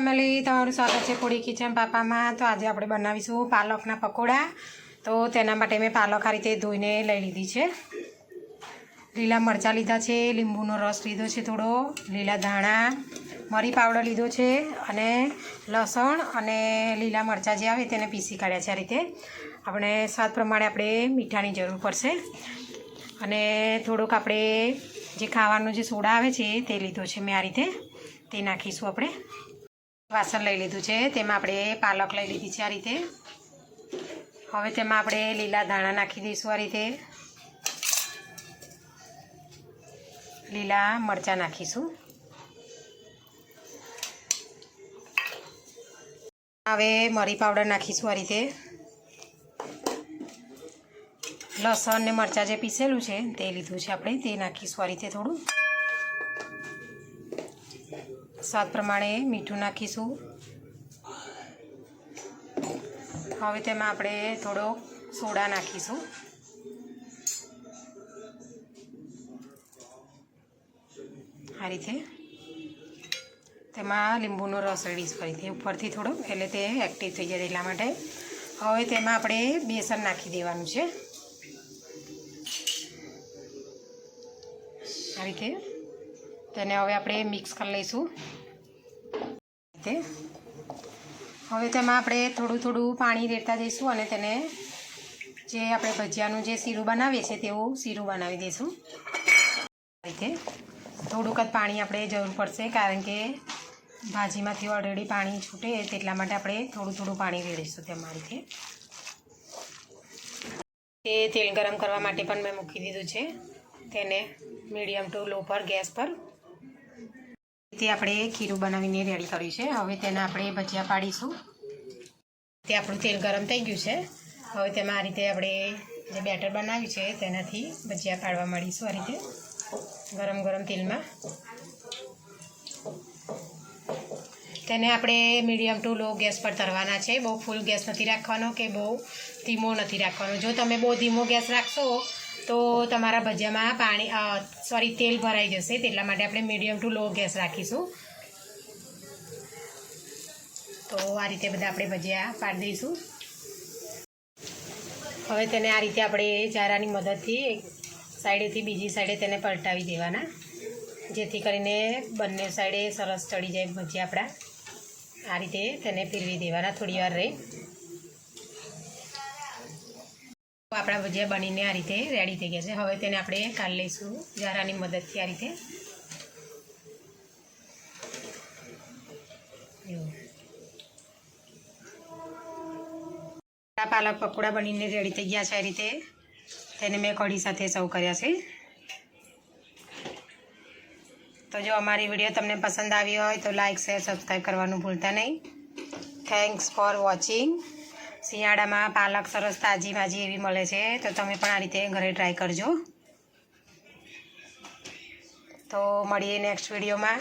Family તમારું સ્વાગત છે પૂરી કિચન પાપામાં. તો આજે આપણે બનાવીશું પાલકના પકોડા. તો તેના માટે મેં પાલક આ રીતે ધોઈને લઈ લીધી છે. લીલા મરચાં લીધા છે, લીંબુનો રસ લીધો છે થોડો, લીલા ધાણા, મરી પાવડર લીધો છે અને લસણ અને લીલા મરચાં જે આવે તેને પીસી કાઢ્યા છે આ રીતે. આપણે સ્વાદ પ્રમાણે આપણે મીઠાની જરૂર પડશે. અને થોડુંક આપણે જે ખાવાનું જે સોડા આવે છે તે લીધો છે મેં આ રીતે. તે નાખીશું આપણે. વાસણ લઈ લીધું છે, તેમાં આપણે પાલક લઈ લીધી છે આ રીતે. હવે તેમાં આપણે લીલા ધાણા નાખી દઈશું આ રીતે. લીલા મરચાં નાખીશું. હવે મરી પાવડર નાખીશું આ રીતે. લસણ ને મરચાં જે પીસેલું છે, તે લીધું છે આપણે, તે નાખીશું આ રીતે થોડું. સ્વાદ પ્રમાણે મીઠું નાખીશું. હવે તેમાં આપણે થોડો સોડા નાખીશું. આ રીતે. તેમાં લીંબુનો રસ રેડીશ ફરીથી ઉપરથી થોડો, એટલે તે એક્ટિવ થઈ જાય એટલા માટે. હવે તેમાં આપણે બેસન નાખી દેવાનું છે. આ રીતે. તેને હવે આપણે મિક્સ કરી લઈશું. તે હવે તેમાં આપણે થોડું થોડું પાણી રેડતા જઈશું અને તેને જે આપણે ભજીયાનું જે શીરું બનાવીએ છીએ તેવું શીરું બનાવી દઈશું. રીતે થોડુંક જ પાણી આપણે જરૂર પડશે કારણ કે ભાજીમાંથી ઓલરેડી પાણી છૂટે તેટલા માટે આપણે થોડું થોડું પાણી રેડીશું તેમાં રીતે. તે તેલ ગરમ કરવા માટે પણ મેં મૂકી દીધું છે. તેને મીડિયમ ટુ લો પર, ગેસ પર તે આપણે ખીરું બનાવીને રેડી કર્યું છે. હવે તેને આપણે ભજીયા પાડીશું. તે આપણું તેલ ગરમ થઈ ગયું છે. હવે તેમાં આ રીતે આપણે જે બેટર બનાવ્યું છે તેનાથી ભજીયા પાડવા માંડીશું આ રીતે. ગરમ ગરમ તેલમાં. તેને આપણે મીડિયમ ટુ લો ગેસ પર તરવાના છે. બહુ ફૂલ ગેસ નથી રાખવાનો કે બહુ ધીમો નથી રાખવાનો. જો તમે બહુ ધીમો ગેસ રાખશો તો તમારા ભજીયામાં પાણી સોરી તેલ ભરાઈ જશે, તેટલા માટે આપણે મીડિયમ ટુ લો ગેસ રાખીશું. તો આ રીતે બધા આપણે ભજીયા પાડી દઈશું. હવે તેને આ રીતે આપણે ચારાની મદદથી એક સાઈડેથી બીજી સાઈડે તેને પલટાવી દેવાના, જેથી કરીને બંને સાઈડે સરસ ચડી જાય ભજીયા આપણા. આ રીતે તેને ફેરવી દેવાના, થોડી વાર રહી. આપણા ભજીયા બનીને આ રીતે રેડી થઈ ગયા છે. હવે તેને આપણે કાઢી લઈશું. જારાની મદદથી આ રીતે. પાલક પકોડા બનીને રેડી થઈ ગયા છે આ રીતે. તેને મેં કઢી સાથે સર્વ કર્યા છે. તો જો અમારી વીડિયો તમને પસંદ આવી હોય તો લાઇક શેર સબસ્ક્રાઈબ કરવાનું ભૂલતા નહીં. થેન્ક્સ ફોર વોચિંગ શિયાળામાં પાલક સરસ તાજી ભાજી એવી મળે છે, તો તમે પણ આ રીતે ઘરે ટ્રાય કરજો. તો મળીએ નેક્સ્ટ વિડીયોમાં